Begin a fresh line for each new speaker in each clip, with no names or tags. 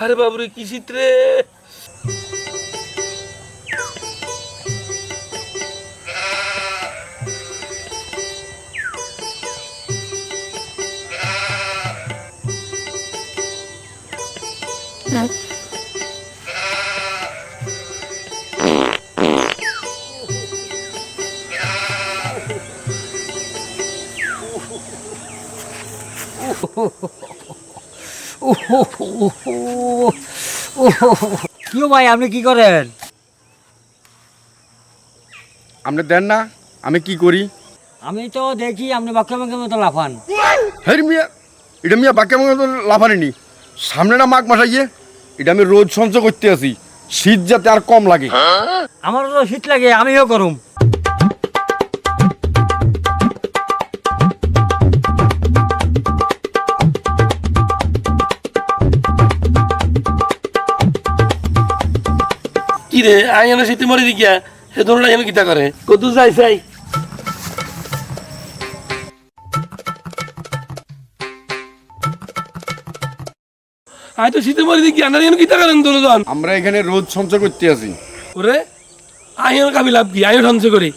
আরে বাবুরে কি শীত রে
কি ভাই আপনি কি করেন?
আপনি দেন না আমি কি করি?
আমি তো দেখি আপনি বাক্য বাক্যের মতো লাফান।
হের মিয়া এটা মিয়া বাক্যের মতো লাফানিনি। সামনে না মাঘ মাস আইয়ে এটা আমি রোজ সঞ্চয় করতে আছি। শীত যাতে আর কম লাগে।
আমারও তো শীত লাগে আমিও করুম।
কি রে আই এনে শীতে মরে দিকিয়া সে ধরুন এনে কিতা করে কত যাই চাই আয় তো শীতে মরে দিকি আনার এনে কিতা করেন দুজন
আমরা এখানে রোজ সঞ্চয় করতে আছি
ওরে আই এনে কাবি লাভ কি? আইও সঞ্চয় করি।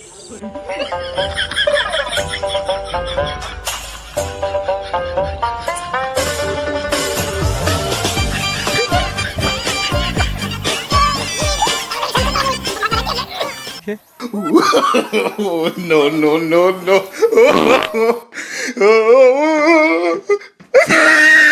Okay.
no, no, no, no.